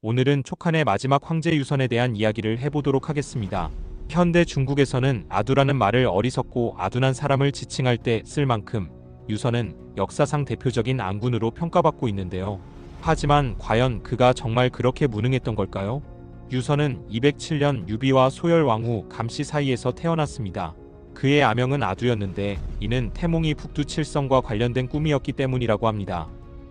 오늘은 촉한의 마지막 황제 유선에 대한 이야기를 해보도록 하겠습니다. 현대 중국에서는 아두라는 말을 어리석고 아둔한 사람을 지칭할 때 쓸 만큼 유선은 역사상 대표적인 안군으로 평가받고 있는데요. 하지만 과연 그가 정말 그렇게 무능했던 걸까요? 유선은 207년 유비와 소열 왕후 감씨 사이에서 태어났습니다. 그의 아명은 아두였는데 이는 태몽이 북두 칠성과 관련된 꿈이었기 때문이라고 합니다.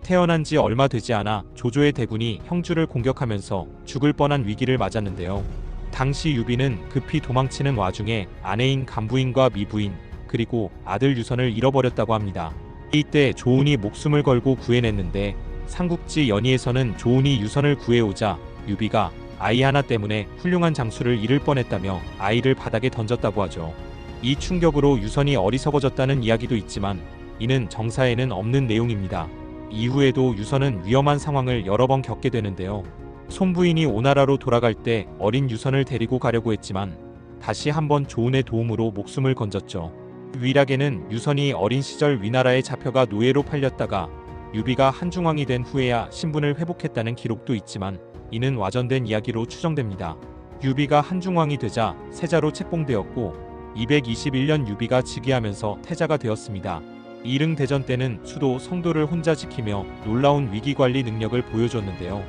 태어난 지 얼마 되지 않아 조조의 대군이 형주를 공격하면서 죽을 뻔한 위기를 맞았는데요. 당시 유비는 급히 도망치는 와중에 아내인 간부인과 미부인 그리고 아들 유선을 잃어버렸다고 합니다. 이때 조운이 목숨을 걸고 구해냈는데 삼국지 연의에서는 조운이 유선을 구해오자 유비가 아이 하나 때문에 훌륭한 장수를 잃을 뻔했다며 아이를 바닥에 던졌다고 하죠. 이 충격으로 유선이 어리석어졌다는 이야기도 있지만 이는 정사에는 없는 내용입니다. 이후에도 유선은 위험한 상황을 여러 번 겪게 되는데요. 손부인이 오나라로 돌아갈 때 어린 유선을 데리고 가려고 했지만 다시 한번 조운의 도움으로 목숨을 건졌죠. 위락에는 유선이 어린 시절 위나라에 잡혀가 노예로 팔렸다가 유비가 한중왕이 된 후에야 신분을 회복했다는 기록도 있지만 이는 와전된 이야기로 추정됩니다. 유비가 한중왕이 되자 세자로 책봉되었고 221년 유비가 즉위하면서 태자가 되었습니다. 이릉 대전 때는 수도 성도를 혼자 지키며 놀라운 위기관리 능력을 보여줬는데요.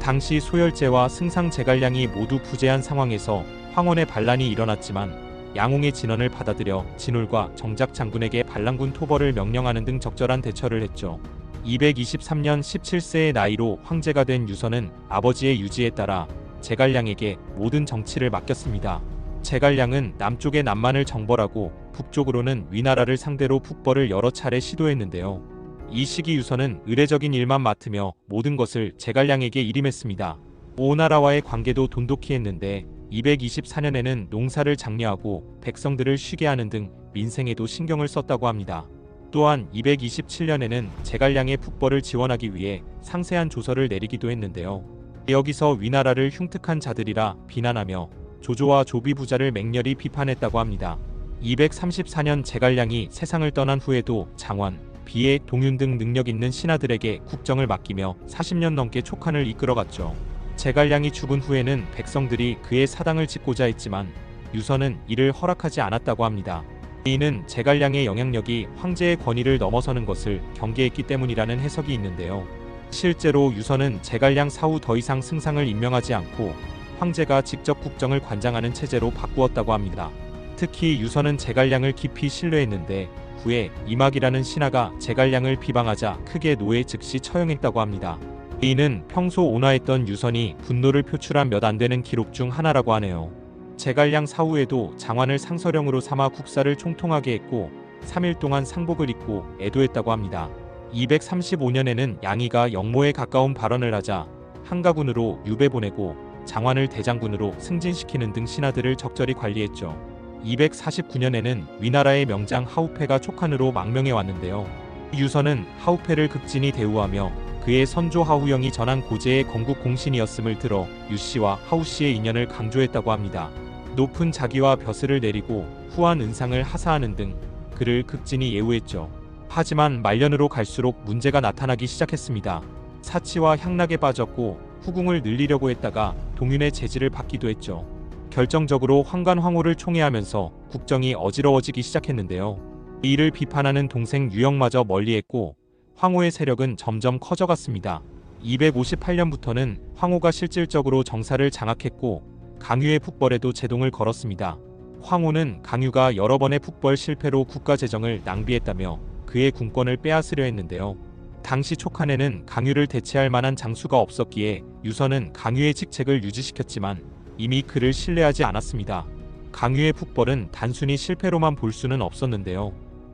당시 소열제와 승상 제갈량이 모두 부재한 상황에서 황혼의 반란이 일어났지만 양홍의 진언을 받아들여 진울과 정작 장군에게 반란군 토벌을 명령하는 등 적절한 대처를 했죠. 223년 17세의 나이로 황제가 된 유선은 아버지의 유지에 따라 제갈량에게 모든 정치를 맡겼습니다. 제갈량은 남쪽의 남만을 정벌하고 북쪽으로는 위나라를 상대로 북벌을 여러 차례 시도했는데요. 이 시기 유선은 의례적인 일만 맡으며 모든 것을 제갈량에게 일임했습니다. 오나라와의 관계도 돈독히 했는데 224년에는 농사를 장려하고 백성들을 쉬게 하는 등 민생에도 신경을 썼다고 합니다. 또한 227년에는 제갈량의 북벌을 지원하기 위해 상세한 조서를 내리기도 했는데요. 여기서 위나라를 흉특한 자들이라 비난하며 조조와 조비 부자를 맹렬히 비판했다고 합니다. 234년 제갈량이 세상을 떠난 후에도 장원, 비애, 동윤 등 능력 있는 신하들에게 국정을 맡기며 40년 넘게 촉한을 이끌어갔죠. 제갈량이 죽은 후에는 백성들이 그의 사당을 짓고자 했지만 유선은 이를 허락하지 않았다고 합니다. 이는 제갈량의 영향력이 황제의 권위를 넘어서는 것을 경계했기 때문이라는 해석이 있는데요. 실제로 유선은 제갈량 사후 더 이상 승상을 임명하지 않고 황제가 직접 국정을 관장하는 체제로 바꾸었다고 합니다. 특히 유선은 제갈량을 깊이 신뢰했는데 후에 이막이라는 신하가 제갈량을 비방하자 크게 노예 즉시 처형했다고 합니다. 이는 평소 온화했던 유선이 분노를 표출한 몇 안 되는 기록 중 하나라고 하네요. 제갈량 사후에도 장관을 상서령으로 삼아 국사를 총통하게 했고 3일 동안 상복을 입고 애도했다고 합니다. 235년에는 양이가 영모에 가까운 발언을 하자 한가군으로 유배 보내고 장관을 대장군으로 승진시키는 등 신하들을 적절히 관리했죠. 249년에는 위나라의 명장 하우페가 촉한으로 망명해 왔는데요. 유선은 하우페를 극진히 대우하며 그의 선조 하우영이 전한 고제의 건국 공신이었음을 들어 유씨와 하우씨의 인연을 강조했다고 합니다. 높은 자기와 벼슬을 내리고 후한 은상을 하사하는 등 그를 극진히 예우했죠. 하지만 말년으로 갈수록 문제가 나타나기 시작했습니다. 사치와 향락에 빠졌고 후궁을 늘리려고 했다가 동윤의 제지를 받기도 했죠. 결정적으로 황관 황후를 총애하면서 국정이 어지러워지기 시작했는데요. 이를 비판하는 동생 유영마저 멀리했고 황후의 세력은 점점 커져갔습니다. 258년부터는 황후가 실질적으로 정사를 장악했고 강유의 북벌에도 제동을 걸었습니다. 황후는 강유가 여러 번의 북벌 실패로 국가 재정을 낭비했다며 그의 군권을 빼앗으려 했는데요. 당시 촉한에는 강유를 대체할 만한 장수가 없었기에 유선은 강유의 직책을 유지시켰지만 이미 그를 신뢰하지 않았습니다. 강유의 북벌은 단순히 실패로만 볼 수는 없었는데요.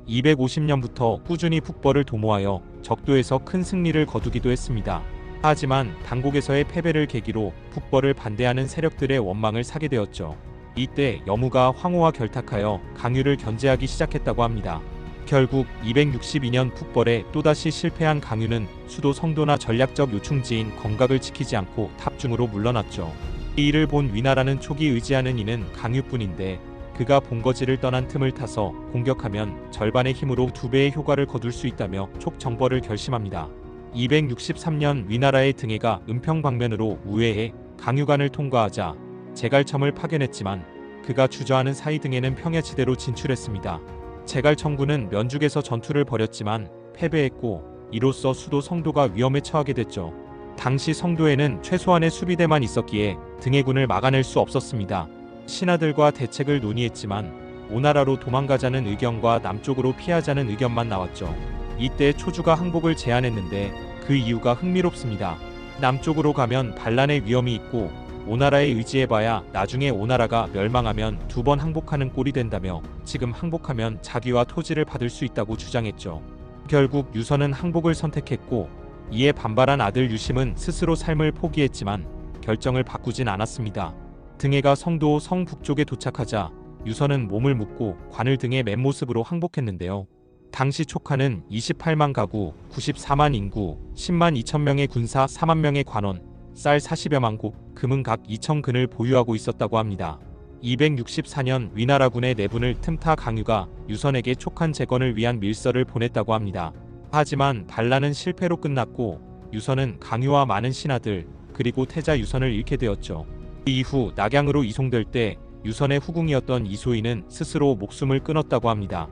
250년부터 꾸준히 북벌을 도모하여 적도에서 큰 승리를 거두기도 했습니다. 하지만 당국에서의 패배를 계기로 북벌을 반대하는 세력들의 원망을 사게 되었죠. 이때 여무가 황후와 결탁하여 강유를 견제하기 시작했다고 합니다. 결국 262년 북벌에 또다시 실패한 강유는 수도 성도나 전략적 요충지인 건각을 지키지 않고 탑중으로 물러났죠. 이 일을 본 위나라는 초기 의지하는 이는 강유뿐인데 그가 본거지를 떠난 틈을 타서 공격하면 절반의 힘으로 두 배의 효과를 거둘 수 있다며 촉정벌을 결심합니다. 263년 위나라의 등해가 은평 방면으로 우회해 강유관을 통과하자 제갈첨을 파견했지만 그가 주저하는 사이 등해는 평야지대로 진출했습니다. 제갈청군은 면죽에서 전투를 벌였지만 패배했고 이로써 수도 성도가 위험에 처하게 됐죠. 당시 성도에는 최소한의 수비대만 있었기에 등해군을 막아낼 수 없었습니다. 신하들과 대책을 논의했지만 오나라로 도망가자는 의견과 남쪽으로 피하자는 의견만 나왔죠. 이때 초주가 항복을 제안했는데 그 이유가 흥미롭습니다. 남쪽으로 가면 반란의 위험이 있고 오나라에 의지해봐야 나중에 오나라가 멸망하면 두 번 항복하는 꼴이 된다며 지금 항복하면 자기와 토지를 받을 수 있다고 주장했죠. 결국 유선은 항복을 선택했고 이에 반발한 아들 유심은 스스로 삶을 포기했지만 결정을 바꾸진 않았습니다. 등해가 성도 성 북쪽에 도착하자 유선은 몸을 묶고 관을 등에 맨 모습으로 항복했는데요. 당시 촉하는 28만 가구, 94만 인구, 10만 2천 명의 군사, 4만 명의 관원, 쌀 40여만 곡, 금은 각 2천 근을 보유하고 있었다고 합니다. 264년 위나라군의 내분을 틈타 강유가 유선에게 촉한 재건을 위한 밀서를 보냈다고 합니다. 하지만 반란은 실패로 끝났고 유선은 강유와 많은 신하들 그리고 태자 유선을 잃게 되었죠. 이후 낙양으로 이송될 때 유선의 후궁이었던 이소희는 스스로 목숨을 끊었다고 합니다.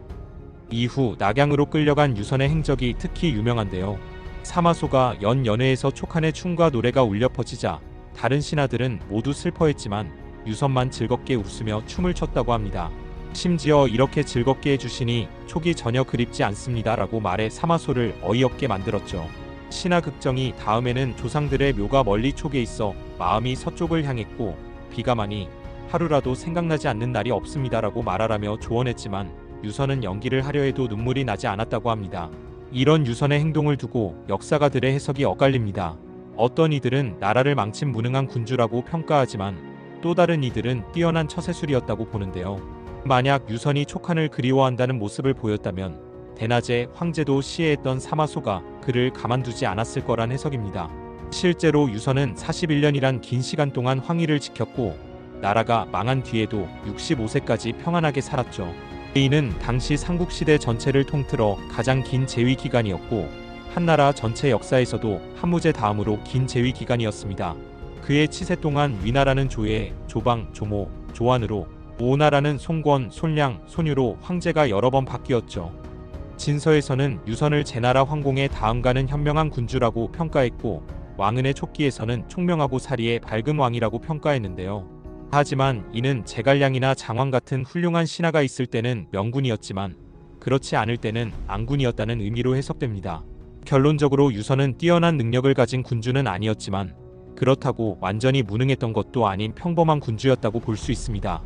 이후 낙양으로 끌려간 유선의 행적이 특히 유명한데요. 사마소가 연 연회에서 촉한의 춤과 노래가 울려 퍼지자 다른 신하들은 모두 슬퍼했지만 유선만 즐겁게 웃으며 춤을 췄다고 합니다. 심지어 이렇게 즐겁게 해주시니 촉이 전혀 그립지 않습니다라고 말해 사마소를 어이없게 만들었죠. 신하 극정이 다음에는 조상들의 묘가 멀리 촉에 있어 마음이 서쪽을 향했고 비가 많이 하루라도 생각나지 않는 날이 없습니다라고 말하라며 조언했지만 유선은 연기를 하려 해도 눈물이 나지 않았다고 합니다. 이런 유선의 행동을 두고 역사가들의 해석이 엇갈립니다. 어떤 이들은 나라를 망친 무능한 군주라고 평가하지만 또 다른 이들은 뛰어난 처세술이었다고 보는데요. 만약 유선이 촉한을 그리워한다는 모습을 보였다면 대낮에 황제도 시해했던 사마소가 그를 가만두지 않았을 거란 해석입니다. 실제로 유선은 41년이란 긴 시간 동안 황위를 지켰고 나라가 망한 뒤에도 65세까지 평안하게 살았죠. 이는 당시 삼국시대 전체를 통틀어 가장 긴 재위 기간이었고 한나라 전체 역사에서도 한무제 다음으로 긴 재위 기간이었습니다. 그의 치세 동안 위나라는 조예, 조방, 조모, 조안으로 오나라는 송권, 손량, 손유로 황제가 여러 번 바뀌었죠. 진서에서는 유선을 제나라 황공의 다음가는 현명한 군주라고 평가했고 왕은의 촉기에서는 총명하고 사리의 밝은 왕이라고 평가했는데요. 하지만 이는 제갈량이나 장왕 같은 훌륭한 신하가 있을 때는 명군이었지만 그렇지 않을 때는 앙군이었다는 의미로 해석됩니다. 결론적으로 유선은 뛰어난 능력을 가진 군주는 아니었지만 그렇다고 완전히 무능했던 것도 아닌 평범한 군주였다고 볼 수 있습니다.